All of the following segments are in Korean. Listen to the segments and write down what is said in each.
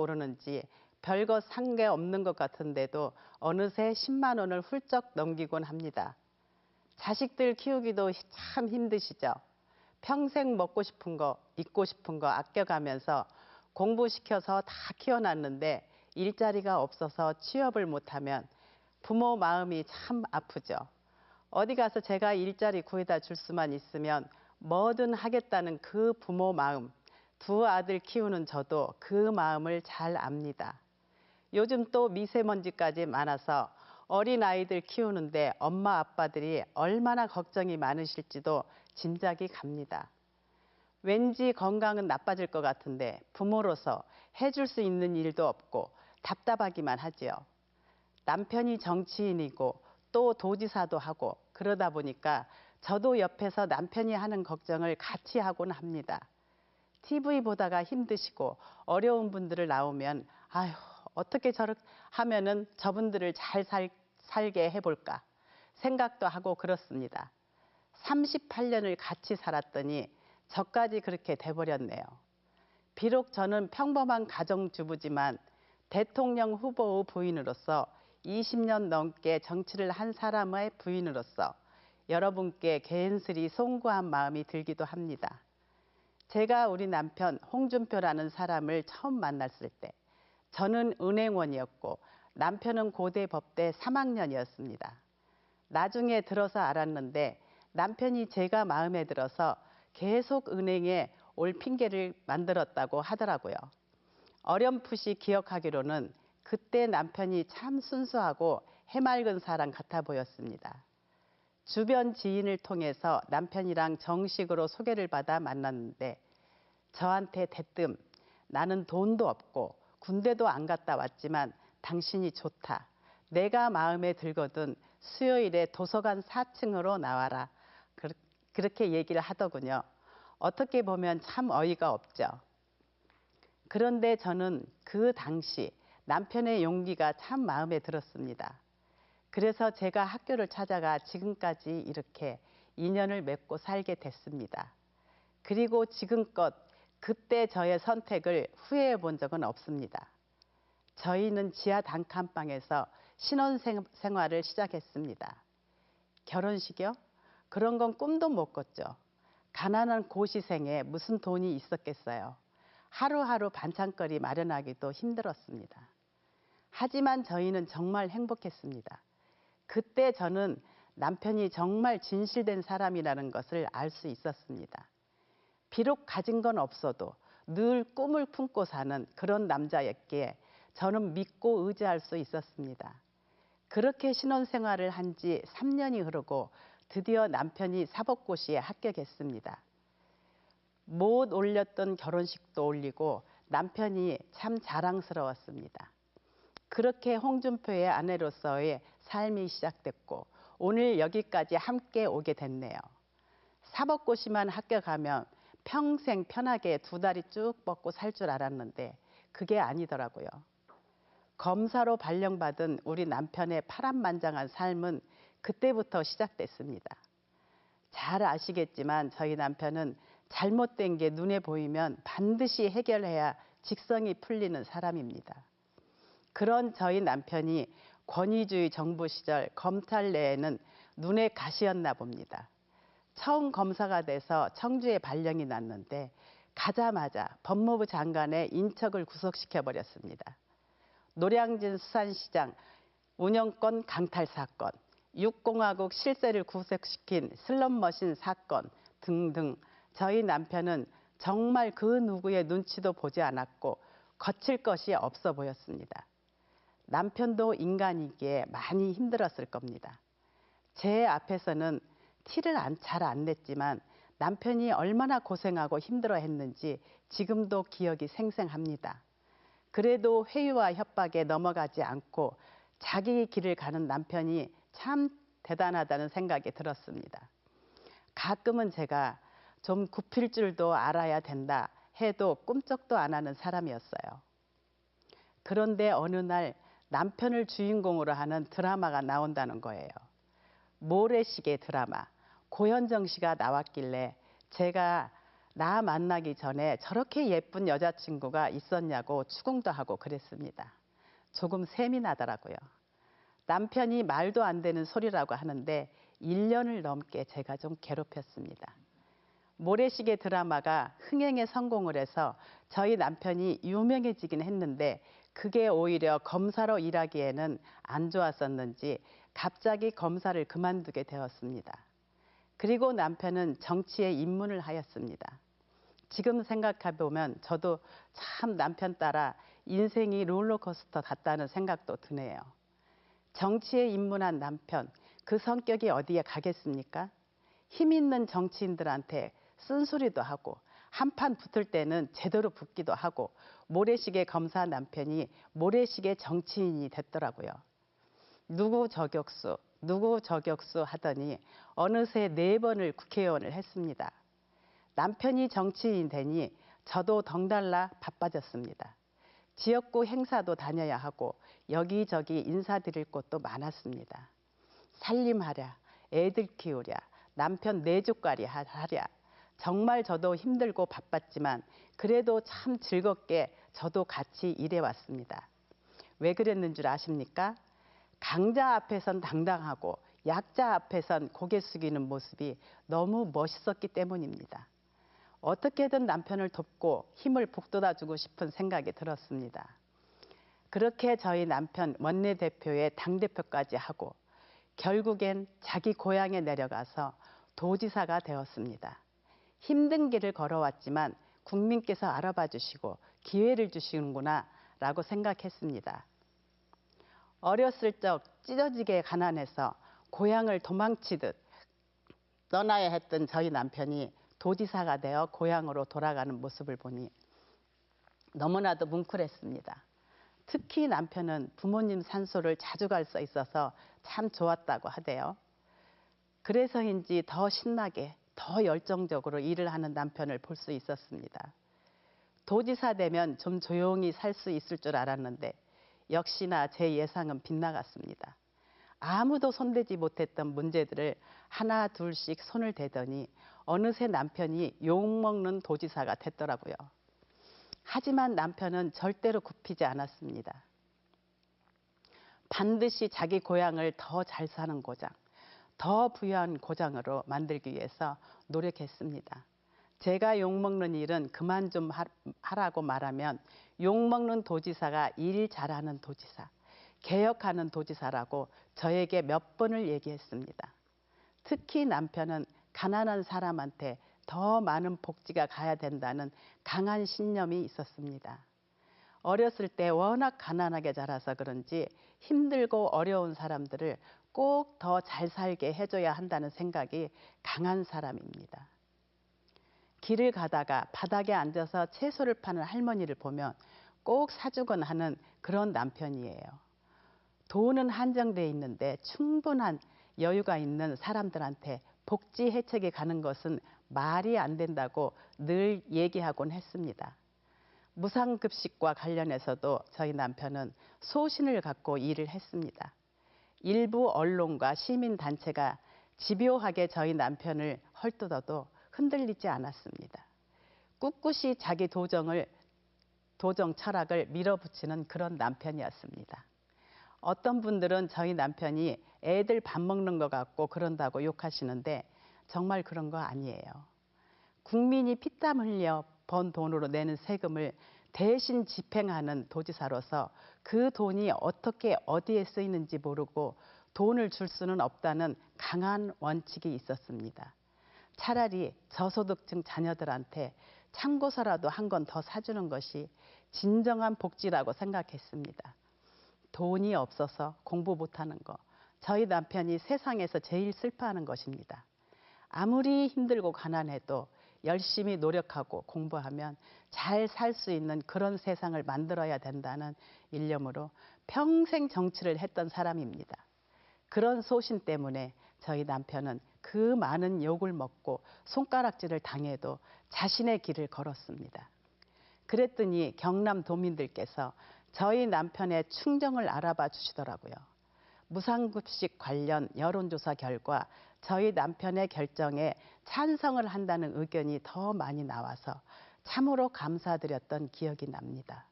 오르는지 별거 산게 없는 것 같은데도 어느새 10만 원을 훌쩍 넘기곤 합니다. 자식들 키우기도 참 힘드시죠? 평생 먹고 싶은 거, 입고 싶은 거 아껴가면서 공부시켜서 다 키워놨는데 일자리가 없어서 취업을 못하면 부모 마음이 참 아프죠. 어디 가서 제가 일자리 구해다 줄 수만 있으면 뭐든 하겠다는 그 부모 마음, 두 아들 키우는 저도 그 마음을 잘 압니다. 요즘 또 미세먼지까지 많아서 어린 아이들 키우는데 엄마 아빠들이 얼마나 걱정이 많으실지도 짐작이 갑니다. 왠지 건강은 나빠질 것 같은데 부모로서 해줄 수 있는 일도 없고 답답하기만 하지요. 남편이 정치인이고 또 도지사도 하고 그러다 보니까 저도 옆에서 남편이 하는 걱정을 같이 하곤 합니다. TV 보다가 힘드시고 어려운 분들을 나오면 아휴 어떻게 저렇게 하면은 저분들을 잘 살, 살게 해볼까 생각도 하고 그렇습니다. 38년을 같이 살았더니 저까지 그렇게 돼버렸네요. 비록 저는 평범한 가정주부지만 대통령 후보의 부인으로서 20년 넘게 정치를 한 사람의 부인으로서 여러분께 개인스리 송구한 마음이 들기도 합니다. 제가 우리 남편 홍준표라는 사람을 처음 만났을 때 저는 은행원이었고 남편은 고대 법대 3학년이었습니다. 나중에 들어서 알았는데 남편이 제가 마음에 들어서 계속 은행에 올 핑계를 만들었다고 하더라고요. 어렴풋이 기억하기로는 그때 남편이 참 순수하고 해맑은 사람 같아 보였습니다. 주변 지인을 통해서 남편이랑 정식으로 소개를 받아 만났는데 저한테 대뜸 나는 돈도 없고 군대도 안 갔다 왔지만 당신이 좋다. 내가 마음에 들거든 수요일에 도서관 4층으로 나와라. 그렇게 얘기를 하더군요. 어떻게 보면 참 어이가 없죠. 그런데 저는 그 당시 남편의 용기가 참 마음에 들었습니다. 그래서 제가 학교를 찾아가 지금까지 이렇게 인연을 맺고 살게 됐습니다. 그리고 지금껏 그때 저의 선택을 후회해 본 적은 없습니다. 저희는 지하 단칸방에서 신혼 생활을 시작했습니다. 결혼식이요? 그런 건 꿈도 못 꿨죠. 가난한 고시생에 무슨 돈이 있었겠어요. 하루하루 반찬거리 마련하기도 힘들었습니다. 하지만 저희는 정말 행복했습니다. 그때 저는 남편이 정말 진실된 사람이라는 것을 알 수 있었습니다. 비록 가진 건 없어도 늘 꿈을 품고 사는 그런 남자였기에 저는 믿고 의지할 수 있었습니다. 그렇게 신혼생활을 한 지 3년이 흐르고 드디어 남편이 사법고시에 합격했습니다. 못 올렸던 결혼식도 올리고 남편이 참 자랑스러웠습니다. 그렇게 홍준표의 아내로서의 삶이 시작됐고 오늘 여기까지 함께 오게 됐네요. 사법고시만 합격하면 평생 편하게 두 다리 쭉 뻗고 살 줄 알았는데 그게 아니더라고요. 검사로 발령받은 우리 남편의 파란만장한 삶은 그때부터 시작됐습니다. 잘 아시겠지만 저희 남편은 잘못된 게 눈에 보이면 반드시 해결해야 직성이 풀리는 사람입니다. 그런 저희 남편이 권위주의 정부 시절 검찰 내에는 눈에 가시였나 봅니다. 처음 검사가 돼서 청주에 발령이 났는데 가자마자 법무부 장관의 인척을 구속시켜 버렸습니다. 노량진 수산시장 운영권 강탈 사건, 육공화국 실세를 구속시킨 슬롯머신 사건 등등 저희 남편은 정말 그 누구의 눈치도 보지 않았고 거칠 것이 없어 보였습니다. 남편도 인간이기에 많이 힘들었을 겁니다. 제 앞에서는 티를 잘 안 냈지만 남편이 얼마나 고생하고 힘들어 했는지 지금도 기억이 생생합니다. 그래도 회유와 협박에 넘어가지 않고 자기 길을 가는 남편이 참 대단하다는 생각이 들었습니다. 가끔은 제가 좀 굽힐 줄도 알아야 된다 해도 꿈쩍도 안 하는 사람이었어요. 그런데 어느 날 남편을 주인공으로 하는 드라마가 나온다는 거예요. 모래시계 드라마. 고현정 씨가 나왔길래 제가 나 만나기 전에 저렇게 예쁜 여자친구가 있었냐고 추궁도 하고 그랬습니다. 조금 셈이 나더라고요. 남편이 말도 안 되는 소리라고 하는데 1년을 넘게 제가 좀 괴롭혔습니다. 모래시계 드라마가 흥행에 성공을 해서 저희 남편이 유명해지긴 했는데 그게 오히려 검사로 일하기에는 안 좋았었는지 갑자기 검사를 그만두게 되었습니다. 그리고 남편은 정치에 입문을 하였습니다. 지금 생각해 보면 저도 참 남편 따라 인생이 롤러코스터 같다는 생각도 드네요. 정치에 입문한 남편, 그 성격이 어디에 가겠습니까? 힘 있는 정치인들한테 쓴소리도 하고 한판 붙을 때는 제대로 붙기도 하고 모래시계 검사 남편이 모래시계 정치인이 됐더라고요. 누구 저격수, 누구 저격수 하더니 어느새 네 번을 국회의원을 했습니다. 남편이 정치인 되니 저도 덩달라 바빠졌습니다. 지역구 행사도 다녀야 하고 여기저기 인사드릴 곳도 많았습니다. 살림하랴, 애들 키우랴, 남편 내조까리 하랴. 정말 저도 힘들고 바빴지만 그래도 참 즐겁게 저도 같이 일해왔습니다. 왜 그랬는 줄 아십니까? 강자 앞에선 당당하고 약자 앞에선 고개 숙이는 모습이 너무 멋있었기 때문입니다. 어떻게든 남편을 돕고 힘을 북돋아주고 싶은 생각이 들었습니다. 그렇게 저희 남편 원내대표의 당대표까지 하고 결국엔 자기 고향에 내려가서 도지사가 되었습니다. 힘든 길을 걸어왔지만 국민께서 알아봐 주시고 기회를 주시는구나 라고 생각했습니다. 어렸을 적 찢어지게 가난해서 고향을 도망치듯 떠나야 했던 저희 남편이 도지사가 되어 고향으로 돌아가는 모습을 보니 너무나도 뭉클했습니다. 특히 남편은 부모님 산소를 자주 갈 수 있어서 참 좋았다고 하대요. 그래서인지 더 신나게 더 열정적으로 일을 하는 남편을 볼 수 있었습니다. 도지사 되면 좀 조용히 살 수 있을 줄 알았는데 역시나 제 예상은 빗나갔습니다. 아무도 손대지 못했던 문제들을 하나 둘씩 손을 대더니 어느새 남편이 욕먹는 도지사가 됐더라고요. 하지만 남편은 절대로 굽히지 않았습니다. 반드시 자기 고향을 더 잘 사는 고장, 더 부유한 고장으로 만들기 위해서 노력했습니다. 제가 욕먹는 일은 그만 좀 하라고 말하면 욕먹는 도지사가 일 잘하는 도지사, 개혁하는 도지사라고 저에게 몇 번을 얘기했습니다. 특히 남편은 가난한 사람한테 더 많은 복지가 가야 된다는 강한 신념이 있었습니다. 어렸을 때 워낙 가난하게 자라서 그런지 힘들고 어려운 사람들을 꼭 더 잘 살게 해줘야 한다는 생각이 강한 사람입니다. 길을 가다가 바닥에 앉아서 채소를 파는 할머니를 보면 꼭 사주곤 하는 그런 남편이에요. 돈은 한정돼 있는데 충분한 여유가 있는 사람들한테 복지 혜택이 가는 것은 말이 안 된다고 늘 얘기하곤 했습니다. 무상급식과 관련해서도 저희 남편은 소신을 갖고 일을 했습니다. 일부 언론과 시민단체가 집요하게 저희 남편을 헐뜯어도 흔들리지 않았습니다. 꿋꿋이 자기 도정을 도정 철학을 밀어붙이는 그런 남편이었습니다. 어떤 분들은 저희 남편이 애들 밥 먹는 것 같고 그런다고 욕하시는데 정말 그런 거 아니에요. 국민이 피땀 흘려 번 돈으로 내는 세금을 대신 집행하는 도지사로서 그 돈이 어떻게 어디에 쓰이는지 모르고 돈을 줄 수는 없다는 강한 원칙이 있었습니다. 차라리 저소득층 자녀들한테 참고서라도 한건더 사주는 것이 진정한 복지라고 생각했습니다. 돈이 없어서 공부 못하는 거, 저희 남편이 세상에서 제일 슬퍼하는 것입니다. 아무리 힘들고 가난해도 열심히 노력하고 공부하면 잘 살 수 있는 그런 세상을 만들어야 된다는 일념으로 평생 정치를 했던 사람입니다. 그런 소신 때문에 저희 남편은 그 많은 욕을 먹고 손가락질을 당해도 자신의 길을 걸었습니다. 그랬더니 경남 도민들께서 저희 남편의 충정을 알아봐 주시더라고요. 무상급식 관련 여론조사 결과 저희 남편의 결정에 찬성을 한다는 의견이 더 많이 나와서 참으로 감사드렸던 기억이 납니다.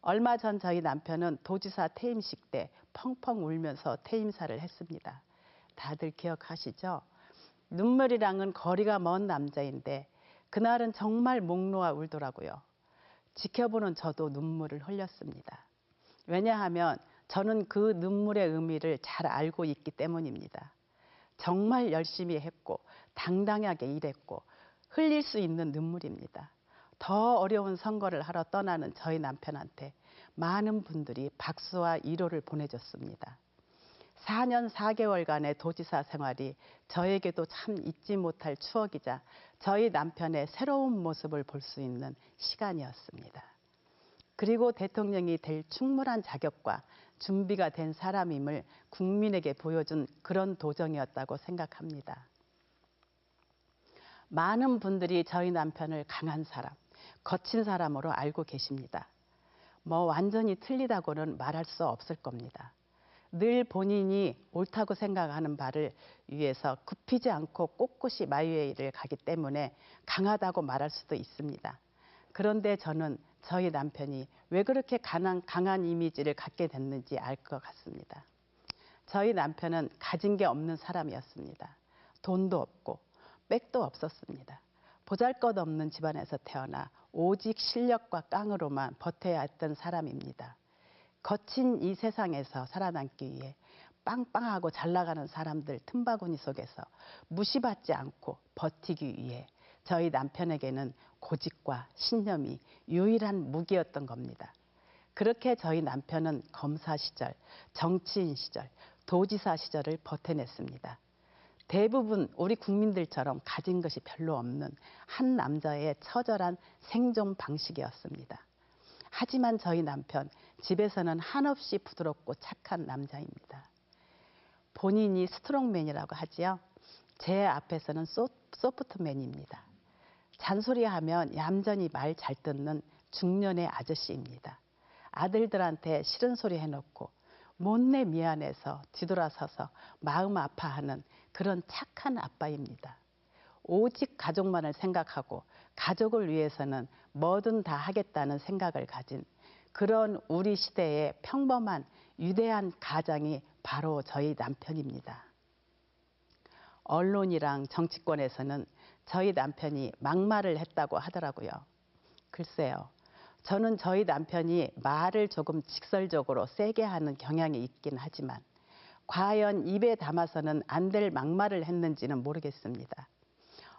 얼마 전 저희 남편은 도지사 퇴임식 때 펑펑 울면서 퇴임사를 했습니다. 다들 기억하시죠? 눈물이랑은 거리가 먼 남자인데 그날은 정말 목 놓아 울더라고요. 지켜보는 저도 눈물을 흘렸습니다. 왜냐하면 저는 그 눈물의 의미를 잘 알고 있기 때문입니다. 정말 열심히 했고 당당하게 일했고 흘릴 수 있는 눈물입니다. 더 어려운 선거를 하러 떠나는 저희 남편한테 많은 분들이 박수와 위로를 보내줬습니다. 4년 4개월간의 도지사 생활이 저에게도 참 잊지 못할 추억이자 저희 남편의 새로운 모습을 볼 수 있는 시간이었습니다. 그리고 대통령이 될 충분한 자격과 준비가 된 사람임을 국민에게 보여준 그런 도정이었다고 생각합니다. 많은 분들이 저희 남편을 강한 사람, 거친 사람으로 알고 계십니다. 뭐 완전히 틀리다고는 말할 수 없을 겁니다. 늘 본인이 옳다고 생각하는 바를 위해서 굽히지 않고 꼿꼿이 마이웨이를 가기 때문에 강하다고 말할 수도 있습니다. 그런데 저는 저희 남편이 왜 그렇게 강한, 강한 이미지를 갖게 됐는지 알 것 같습니다. 저희 남편은 가진 게 없는 사람이었습니다. 돈도 없고 백도 없었습니다. 보잘 것 없는 집안에서 태어나 오직 실력과 깡으로만 버텨야 했던 사람입니다. 거친 이 세상에서 살아남기 위해 빵빵하고 잘 나가는 사람들 틈바구니 속에서 무시받지 않고 버티기 위해 저희 남편에게는 고집과 신념이 유일한 무기였던 겁니다. 그렇게 저희 남편은 검사 시절, 정치인 시절, 도지사 시절을 버텨냈습니다. 대부분 우리 국민들처럼 가진 것이 별로 없는 한 남자의 처절한 생존 방식이었습니다. 하지만 저희 남편 집에서는 한없이 부드럽고 착한 남자입니다. 본인이 스트롱맨이라고 하지요. 제 앞에서는 소, 소프트맨입니다. 잔소리하면 얌전히 말 잘 듣는 중년의 아저씨입니다. 아들들한테 싫은 소리 해놓고 못내 미안해서 뒤돌아서서 마음 아파하는 그런 착한 아빠입니다. 오직 가족만을 생각하고 가족을 위해서는 뭐든 다 하겠다는 생각을 가진 그런 우리 시대의 평범한 위대한 가장이 바로 저희 남편입니다. 언론이랑 정치권에서는 저희 남편이 막말을 했다고 하더라고요. 글쎄요. 저는 저희 남편이 말을 조금 직설적으로 세게 하는 경향이 있긴 하지만 과연 입에 담아서는 안 될 막말을 했는지는 모르겠습니다.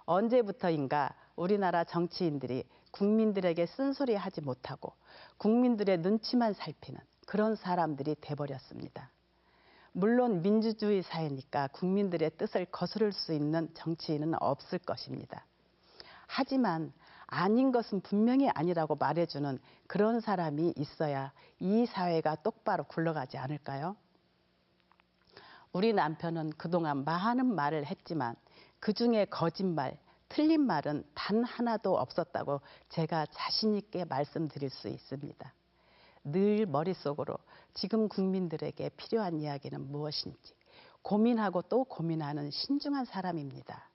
언제부터인가 우리나라 정치인들이 국민들에게 쓴소리 하지 못하고 국민들의 눈치만 살피는 그런 사람들이 돼버렸습니다. 물론 민주주의 사회니까 국민들의 뜻을 거스를 수 있는 정치인은 없을 것입니다. 하지만 아닌 것은 분명히 아니라고 말해주는 그런 사람이 있어야 이 사회가 똑바로 굴러가지 않을까요? 우리 남편은 그동안 많은 말을 했지만 그 중에 거짓말, 틀린 말은 단 하나도 없었다고 제가 자신있게 말씀드릴 수 있습니다. 늘 머릿속으로 지금 국민들에게 필요한 이야기는 무엇인지 고민하고 또 고민하는 신중한 사람입니다.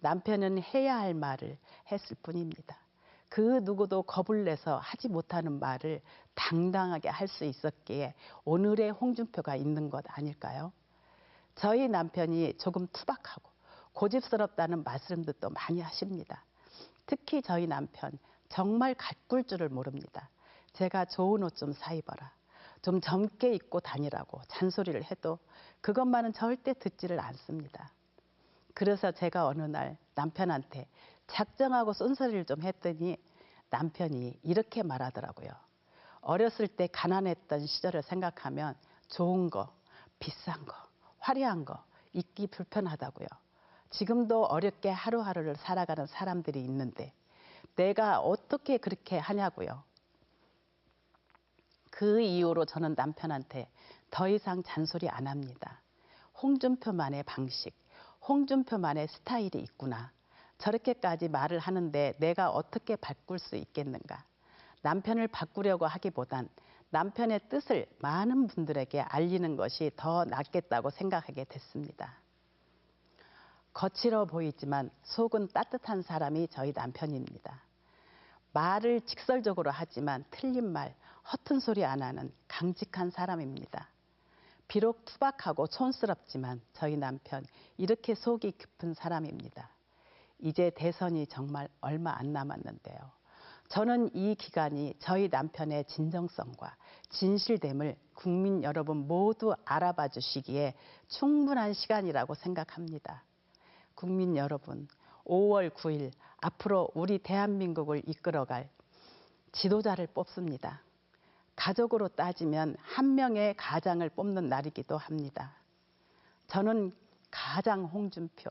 남편은 해야 할 말을 했을 뿐입니다. 그 누구도 겁을 내서 하지 못하는 말을 당당하게 할 수 있었기에 오늘의 홍준표가 있는 것 아닐까요? 저희 남편이 조금 투박하고 고집스럽다는 말씀도 또 많이 하십니다. 특히 저희 남편 정말 가꿀 줄을 모릅니다. 제가 좋은 옷 좀 사 입어라. 좀 젊게 입고 다니라고 잔소리를 해도 그것만은 절대 듣지를 않습니다. 그래서 제가 어느 날 남편한테 작정하고 쏜소리를 좀 했더니 남편이 이렇게 말하더라고요. 어렸을 때 가난했던 시절을 생각하면 좋은 거, 비싼 거, 화려한 거 입기 불편하다고요. 지금도 어렵게 하루하루를 살아가는 사람들이 있는데 내가 어떻게 그렇게 하냐고요. 그 이후로 저는 남편한테 더 이상 잔소리 안 합니다. 홍준표만의 방식, 홍준표만의 스타일이 있구나. 저렇게까지 말을 하는데 내가 어떻게 바꿀 수 있겠는가. 남편을 바꾸려고 하기보단 남편의 뜻을 많은 분들에게 알리는 것이 더 낫겠다고 생각하게 됐습니다. 거칠어 보이지만 속은 따뜻한 사람이 저희 남편입니다. 말을 직설적으로 하지만 틀린 말, 허튼 소리 안 하는 강직한 사람입니다. 비록 투박하고 촌스럽지만 저희 남편 이렇게 속이 깊은 사람입니다. 이제 대선이 정말 얼마 안 남았는데요. 저는 이 기간이 저희 남편의 진정성과 진실됨을 국민 여러분 모두 알아봐 주시기에 충분한 시간이라고 생각합니다. 국민 여러분, 5월 9일 앞으로 우리 대한민국을 이끌어갈 지도자를 뽑습니다. 가족으로 따지면 한 명의 가장을 뽑는 날이기도 합니다. 저는 가장 홍준표,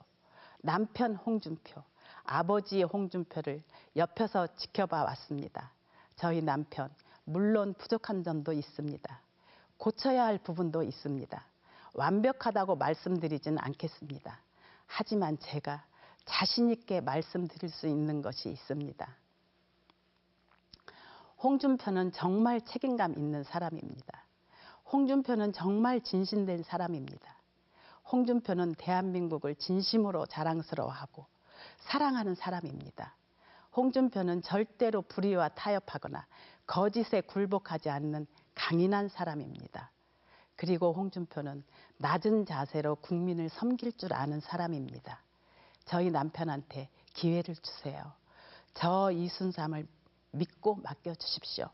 남편 홍준표, 아버지 홍준표를 옆에서 지켜봐 왔습니다. 저희 남편, 물론 부족한 점도 있습니다. 고쳐야 할 부분도 있습니다. 완벽하다고 말씀드리진 않겠습니다. 하지만 제가 자신있게 말씀드릴 수 있는 것이 있습니다. 홍준표는 정말 책임감 있는 사람입니다. 홍준표는 정말 진심된 사람입니다. 홍준표는 대한민국을 진심으로 자랑스러워하고 사랑하는 사람입니다. 홍준표는 절대로 불의와 타협하거나 거짓에 굴복하지 않는 강인한 사람입니다. 그리고 홍준표는 낮은 자세로 국민을 섬길 줄 아는 사람입니다. 저희 남편한테 기회를 주세요. 저 이순삼을 믿고 맡겨 주십시오.